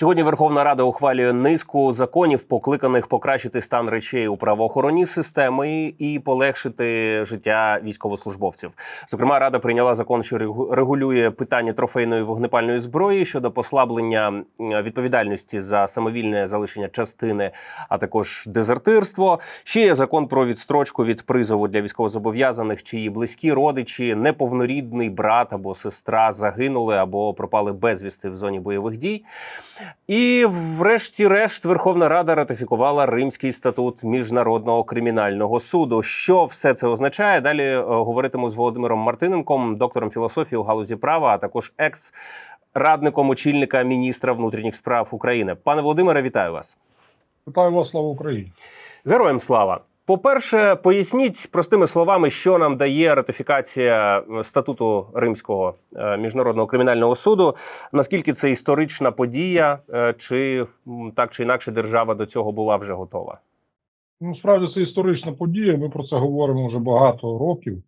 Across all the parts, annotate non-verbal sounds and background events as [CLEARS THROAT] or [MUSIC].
Сьогодні Верховна Рада ухвалює низку законів, покликаних покращити стан речей у правоохоронній системі і полегшити життя військовослужбовців. Зокрема, рада прийняла закон, що регу- регулює питання трофейної вогнепальної зброї щодо послаблення відповідальності за самовільне залишення частини, а також дезертирство. Ще є закон про відстрочку від призову для військовозобов'язаних, чиї близькі родичі, неповнорідний брат або сестра загинули або пропали безвісти в зоні бойових дій. І, врешті-решт, Верховна Рада ратифікувала Римський статут міжнародного кримінального суду. Що все це означає? Далі е, говоритиму з Володимиром Мартиненком, доктором філософії у галузі права, а також екс. Радником очільника міністра внутрішніх справ України, пане Володимире, вітаю вас. Вітаю вас, слава Україні. Героям слава. По-перше, поясніть простими словами, що нам дає ратифікація е, статуту Римського е, міжнародного кримінального суду. Наскільки це історична подія, е, чи так чи інакше держава до цього була вже готова? Ну, справді це історична подія. Ми про це говоримо вже багато років,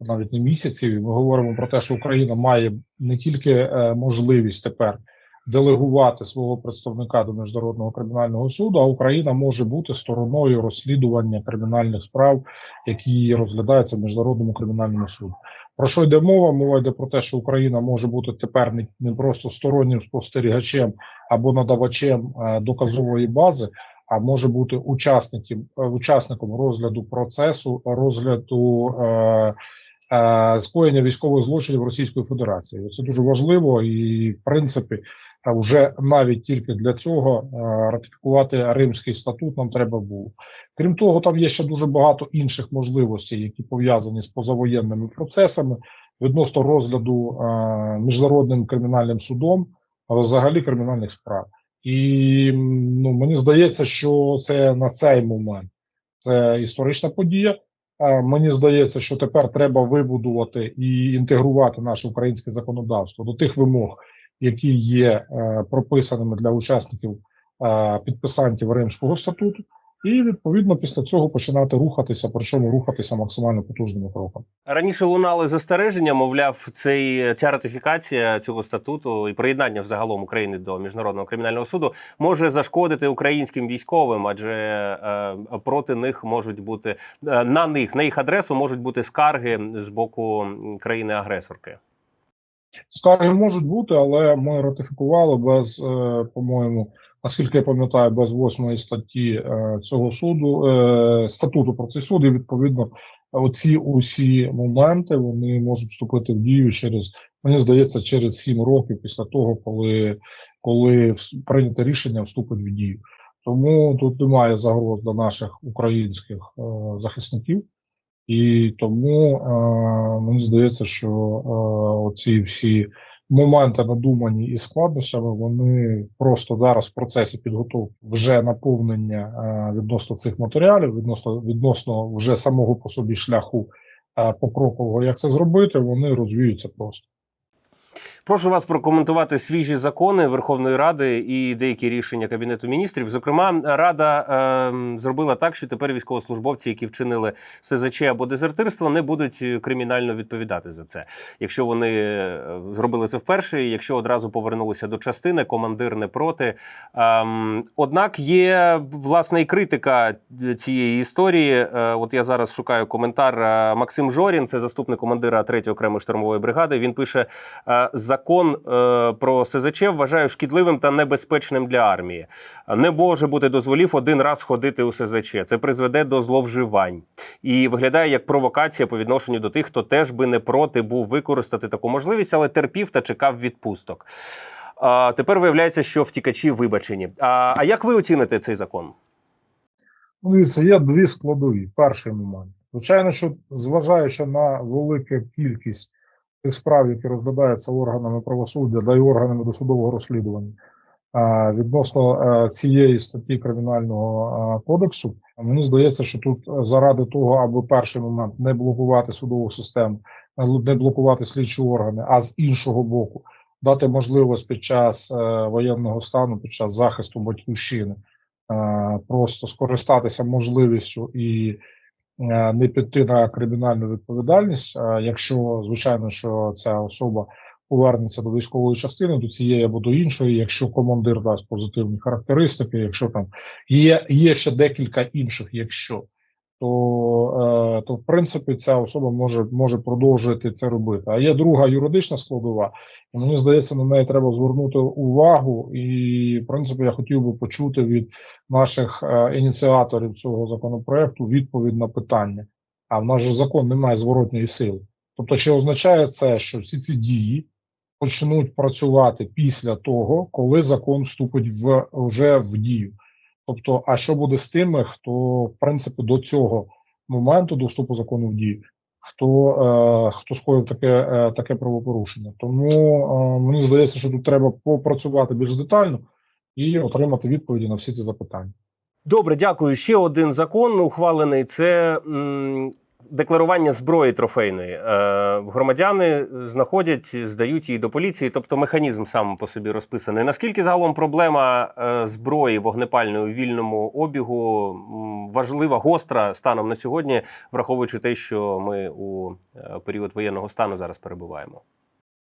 навіть не місяців. Ми говоримо про те, що Україна має не тільки можливість тепер делегувати свого представника до міжнародного кримінального суду, а Україна може бути стороною розслідування кримінальних справ, які розглядаються в міжнародному кримінальному суді. Про що йде мова? Мова йде про те, що Україна може бути тепер не, просто стороннім спостерігачем або надавачем е, доказової бази, а може бути учасником, е, учасником розгляду процесу, розгляду е, скоєння військових злочинів Російської Федерації. Це дуже важливо, і в принципі, е, вже навіть тільки для цього е, ратифікувати Римський статут нам треба було. Крім того, там є ще дуже багато інших можливостей, які пов'язані з позавоєнними процесами відносно розгляду е, міжнародним кримінальним судом, взагалі кримінальних справ. І ну, мені здається, що це на цей момент це історична подія. Мені здається, що тепер треба вибудувати і інтегрувати наше українське законодавство до тих вимог, які є е, прописаними для учасників е, підписантів Римського статуту, і відповідно після цього починати рухатися, причому рухатися максимально потужними кроками. Раніше лунали застереження, мовляв, цей ця ратифікація цього статуту і приєднання взагалом України до міжнародного кримінального суду може зашкодити українським військовим, адже е, проти них можуть бути е, на них на їх адресу можуть бути скарги з боку країни-агресорки. Скарги можуть бути, але ми ратифікували без, е, по-моєму, наскільки я пам'ятаю, без восьмої статті е, цього суду, е, статуту про цей суд, і відповідно оці усі моменти вони можуть вступити в дію через, мені здається, через сім років після того, коли, коли прийняте рішення вступить в дію. Тому тут немає загроз для наших українських е, захисників. І тому е, мені здається, що е, оці всі моменти надумані і складнощами, вони просто зараз в процесі підготовки вже наповнення е, відносно цих матеріалів, відносно відносно вже самого по собі шляху е, покрокового, як це зробити, вони розвіються просто. Прошу вас прокоментувати свіжі закони Верховної Ради і деякі рішення Кабінету міністрів. Зокрема, Рада е, зробила так, що тепер військовослужбовці, які вчинили СЗЧ або дезертирство, не будуть е, кримінально відповідати за це. Якщо вони е, зробили це вперше, якщо одразу повернулися до частини, командир не проти. Ем, однак є власне і критика цієї історії. Е, от я зараз шукаю коментар. Е, Максим Жорін, це заступник командира 3-ї окремої штурмової бригади. Він пише: е, закон е, про СЗЧ вважаю шкідливим та небезпечним для армії. Не може бути дозволів один раз ходити у СЗЧ. Це призведе до зловживань і виглядає як провокація по відношенню до тих, хто теж би не проти був використати таку можливість, але терпів та чекав відпусток. А тепер виявляється, що втікачі вибачені. А, а як ви оціните цей закон? Ну, є дві складові. Перший момент. Звичайно, що зважаючи на велику кількість справ, які розглядаються органами правосуддя да й органами досудового розслідування. Відносно цієї статті кримінального кодексу, мені здається, що тут заради того, аби перший момент не блокувати судову систему, не блокувати слідчі органи, а з іншого боку, дати можливість під час е, воєнного стану, під час захисту батьківщини е, просто скористатися можливістю і е, не піти на кримінальну відповідальність, е, якщо звичайно, що ця особа повернеться до військової частини, до цієї або до іншої, якщо командир дасть позитивні характеристики, якщо там є, є ще декілька інших, якщо то, е, то в принципі ця особа може, може продовжувати це робити. А є друга юридична складова, і мені здається, на неї треба звернути увагу. І в принципі, я хотів би почути від наших е, ініціаторів цього законопроекту відповідь на питання. А в нас же закон не має зворотньої сили. Тобто, чи означає це, що всі ці дії почнуть працювати після того, коли закон вступить в вже в дію? Тобто, а що буде з тими, хто в принципі до цього моменту до вступу закону в дію, хто е, хто скоїв таке, е, таке правопорушення? Тому е, мені здається, що тут треба попрацювати більш детально і отримати відповіді на всі ці запитання. Добре, дякую. Ще один закон ухвалений. Це м, декларування зброї трофейної. Е, громадяни знаходять, здають її до поліції, тобто механізм сам по собі розписаний. Наскільки загалом проблема е, зброї вогнепальної у вільному обігу важлива, гостра станом на сьогодні, враховуючи те, що ми у е, період воєнного стану зараз перебуваємо?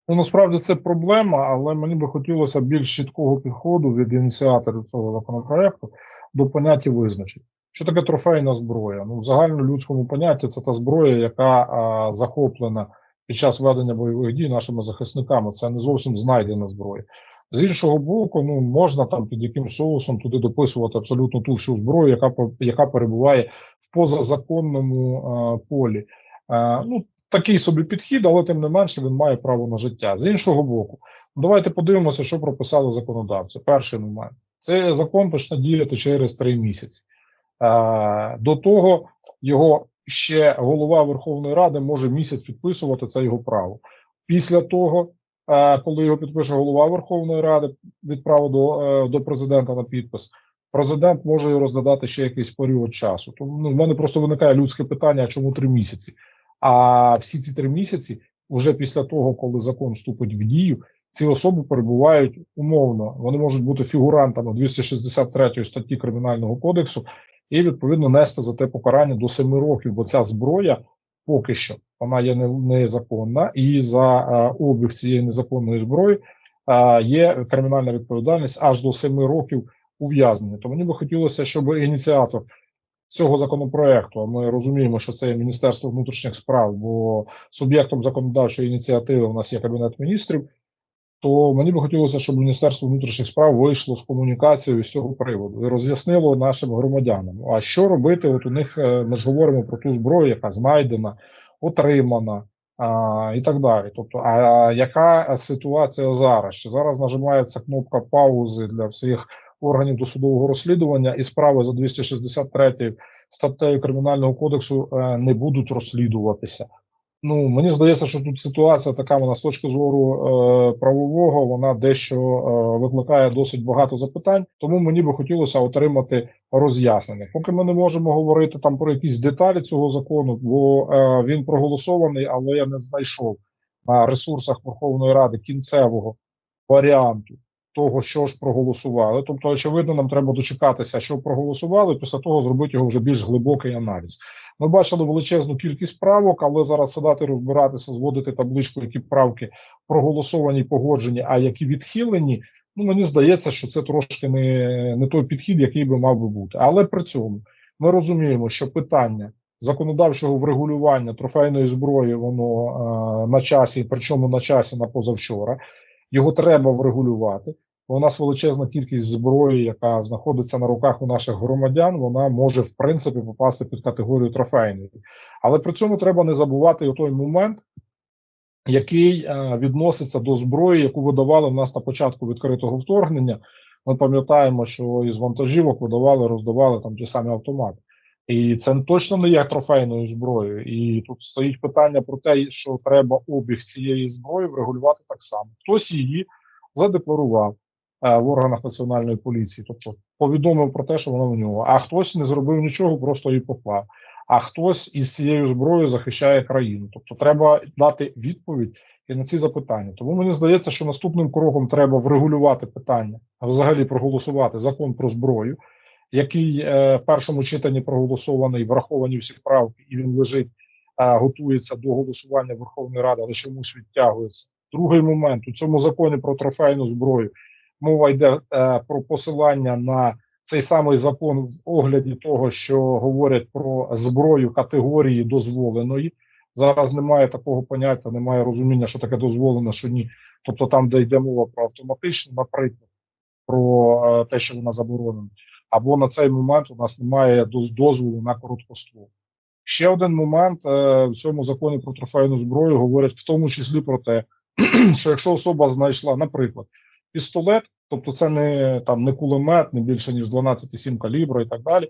Ну, насправді це проблема, але мені би хотілося більш чіткого підходу від ініціаторів цього законопроекту до поняття визначень. Що таке трофейна зброя? Ну, в загальнолюдському понятті це та зброя, яка а, захоплена під час ведення бойових дій нашими захисниками. Це не зовсім знайдена зброя. З іншого боку, ну можна там під якимсь соусом туди дописувати абсолютно ту всю зброю, яка яка перебуває в позазаконному а, полі. А, ну, такий собі підхід, але тим не менше він має право на життя. З іншого боку, ну, давайте подивимося, що прописали законодавці. Перший момент цей закон почне діяти через три місяці. Е, До того його ще голова Верховної Ради може місяць підписувати це його право. Після того, е, коли його підпише голова Верховної Ради, відправить до, е, до президента на підпис. Президент може його розглядати ще якийсь період часу. Тому ну, в мене просто виникає людське питання: чому три місяці? А всі ці три місяці, вже після того, коли закон вступить в дію, ці особи перебувають умовно. Вони можуть бути фігурантами 263 статті Кримінального кодексу і відповідно нести за те покарання до 7 років, бо ця зброя поки що вона є незаконна, і за е, обіг цієї незаконної зброї е, є кримінальна відповідальність аж до 7 років ув'язнення. То мені би хотілося, щоб ініціатор цього законопроекту, ми розуміємо, що це є Міністерство внутрішніх справ, бо суб'єктом законодавчої ініціативи у нас є Кабінет міністрів. То мені би хотілося, щоб Міністерство внутрішніх справ вийшло з комунікацією з цього приводу і роз'яснило нашим громадянам. А що робити? От у них е, ми ж говоримо про ту зброю, яка знайдена, отримана а, і так далі. Тобто, а яка ситуація зараз? Чи зараз нажимається кнопка паузи для всіх органів досудового розслідування, і справи за 263 статтею кримінального кодексу е, не будуть розслідуватися? Ну мені здається, що тут ситуація така вона з точки зору е, правового, вона дещо е, викликає досить багато запитань. Тому мені би хотілося отримати роз'яснення. Поки ми не можемо говорити там про якісь деталі цього закону, бо е, він проголосований, але я не знайшов на ресурсах Верховної Ради кінцевого варіанту того, що ж проголосували. Тобто, очевидно, нам треба дочекатися, що проголосували. Після того зробити його вже більш глибокий аналіз. Ми бачили величезну кількість правок, але зараз сідати розбиратися, зводити табличку, які правки проголосовані, погоджені, а які відхилені. Ну мені здається, що це трошки не, не той підхід, який би мав би бути. Але при цьому ми розуміємо, що питання законодавчого врегулювання трофейної зброї, воно е, на часі, причому на часі на позавчора. Його треба врегулювати. У нас величезна кількість зброї, яка знаходиться на руках у наших громадян, вона може в принципі попасти під категорію трофейної. Але при цьому треба не забувати той момент, який е, відноситься до зброї, яку видавали в нас на початку відкритого вторгнення. Ми пам'ятаємо, що із вантажівок видавали, роздавали там ті самі автомати. І це точно не є трофейною зброєю. І тут стоїть питання про те, що треба обіг цієї зброї врегулювати так само. Хтось її задекларував е, в органах національної поліції, тобто повідомив про те, що вона в нього, а хтось не зробив нічого, просто її поклав. А хтось із цією зброєю захищає країну. Тобто, треба дати відповідь і на ці запитання. Тому мені здається, що наступним кроком треба врегулювати питання, а взагалі проголосувати закон про зброю який е, в першому читанні проголосований, враховані всі правки, і він лежить, е, готується до голосування Верховної Ради, але чомусь відтягується. Другий момент у цьому законі про трофейну зброю мова йде е, про посилання на цей самий закон в огляді того, що говорять про зброю категорії дозволеної. Зараз немає такого поняття, немає розуміння, що таке дозволено, що ні. Тобто там, де йде мова про автоматичну, наприклад, про те, що вона заборонена, або на цей момент у нас немає доз- дозволу на короткоствол. Ще один момент е, в цьому законі про трофейну зброю говорять в тому числі про те, [CLEARS THROAT] що якщо особа знайшла, наприклад, пістолет, тобто це не там не кулемет, не більше ніж 12,7 калібру і так далі,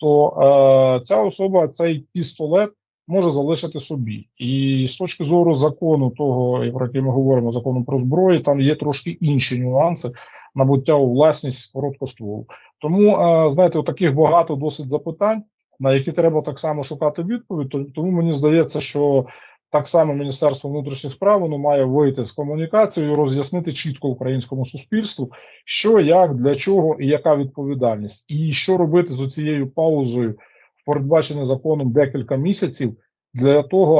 то е, ця особа цей пістолет може залишити собі. І з точки зору закону, того, про який ми говоримо, закону про зброю, там є трошки інші нюанси набуття у власність короткостволу. Тому, е, знаєте, таких багато досить запитань, на які треба так само шукати відповідь. Тому мені здається, що так само Міністерство внутрішніх справ воно має вийти з комунікацією, роз'яснити чітко українському суспільству, що, як, для чого і яка відповідальність, і що робити з цією паузою в передбачених законом декілька місяців для того,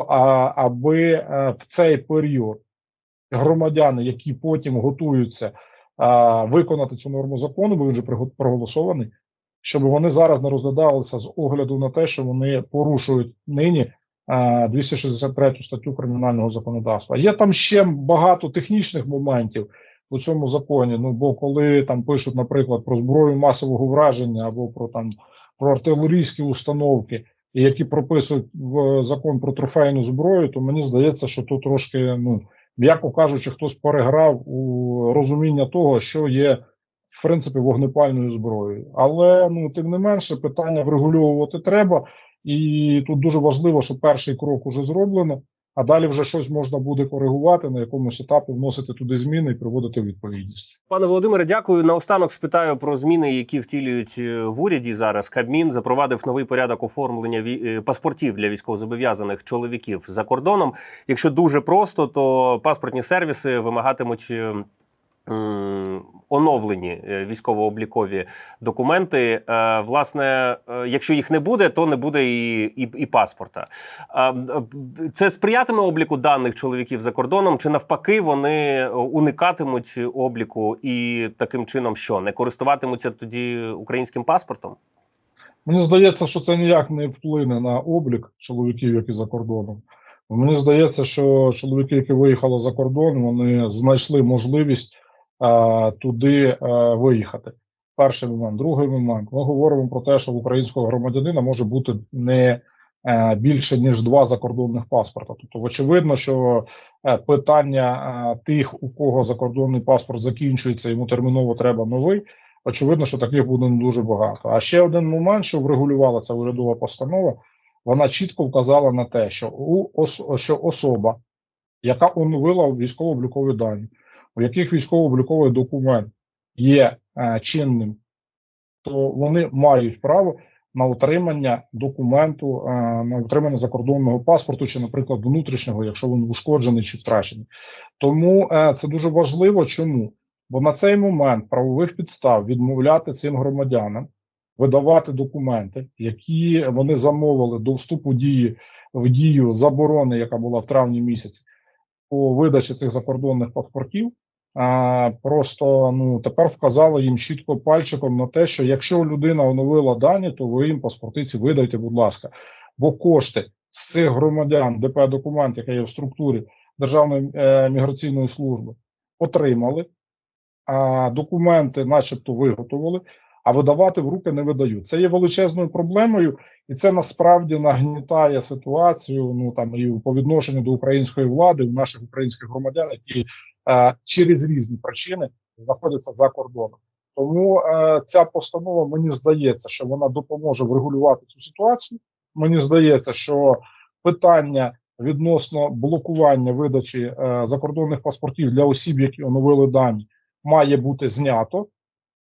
аби е, в цей період громадяни, які потім готуються виконати цю норму закону, бо він вже проголосований, щоб вони зараз не розглядалися з огляду на те, що вони порушують нині а, 263 статтю кримінального законодавства. Є там ще багато технічних моментів у цьому законі. Ну бо коли там пишуть, наприклад, про зброю масового враження або про там про артилерійські установки, які прописують в закон про трофейну зброю, то мені здається, що тут трошки, ну м'яко кажучи, хтось переграв у розуміння того, що є в принципі вогнепальною зброєю. Але ну тим не менше, питання врегульовувати треба, і тут дуже важливо, що перший крок уже зроблено. А далі вже щось можна буде коригувати на якомусь етапі, вносити туди зміни і приводити відповідність. Пане Володимире, дякую. Наостанок спитаю про зміни, які втілюють е, в уряді зараз. Кабмін запровадив новий порядок оформлення е, паспортів для військовозобов'язаних чоловіків за кордоном. Якщо дуже просто, то паспортні сервіси вимагатимуть. Оновлені е, військово-облікові документи. Е, Власне, е, якщо їх не буде, то не буде і, і, і паспорта. Це сприятиме обліку даних чоловіків за кордоном, чи навпаки вони уникатимуть обліку і таким чином що не користуватимуться тоді українським паспортом? Мені здається, що це ніяк не вплине на облік чоловіків, які за кордоном. Мені здається, що чоловіки, які виїхали за кордон, вони знайшли можливість туди а, виїхати. Перший момент. Другий момент. Ми говоримо про те, що в українського громадянина може бути не е, більше ніж два закордонних паспорта. Тобто, очевидно, що е, питання е, тих, у кого закордонний паспорт закінчується, йому терміново треба новий. Очевидно, що таких буде не дуже багато. А ще один момент, що врегулювала ця урядова постанова, вона чітко вказала на те, що у що особа, яка оновила військово-облікові дані, у яких військово-обліковий документ є е, чинним, то вони мають право на отримання документу, е, на отримання закордонного паспорту, чи, наприклад, внутрішнього, якщо він ушкоджений чи втрачений. Тому е, це дуже важливо. Чому? Бо на цей момент правових підстав відмовляти цим громадянам видавати документи, які вони замовили до вступу дії в дію заборони, яка була в травні місяці, по видачі цих закордонних паспортів. А, просто ну тепер вказали їм чітко пальчиком на те, що якщо людина оновила дані, то ви їм паспортиці видайте, будь ласка, бо кошти з цих громадян, ДП документ, який є в структурі Державної е, міграційної служби, отримали, а документи, начебто, виготовили, а видавати в руки не видають. Це є величезною проблемою, і це насправді нагнітає ситуацію. Ну там і по відношенню до української влади, у наших українських громадян, які е, через різні причини знаходяться за кордоном. Тому е, ця постанова мені здається, що вона допоможе врегулювати цю ситуацію. Мені здається, що питання відносно блокування видачі е, закордонних паспортів для осіб, які оновили дані, має бути знято.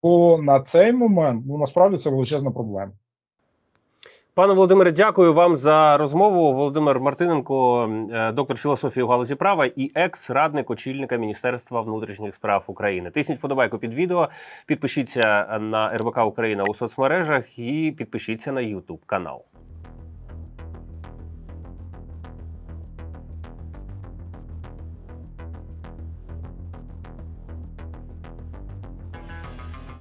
Бо на цей момент ну насправді це величезна проблема. Пане Володимире, дякую вам за розмову. Володимир Мартиненко, е, доктор філософії у галузі права і екс-радник очільника Міністерства внутрішніх справ України. Тисніть вподобайку під відео, підпишіться на РБК Україна у соцмережах і підпишіться на YouTube канал.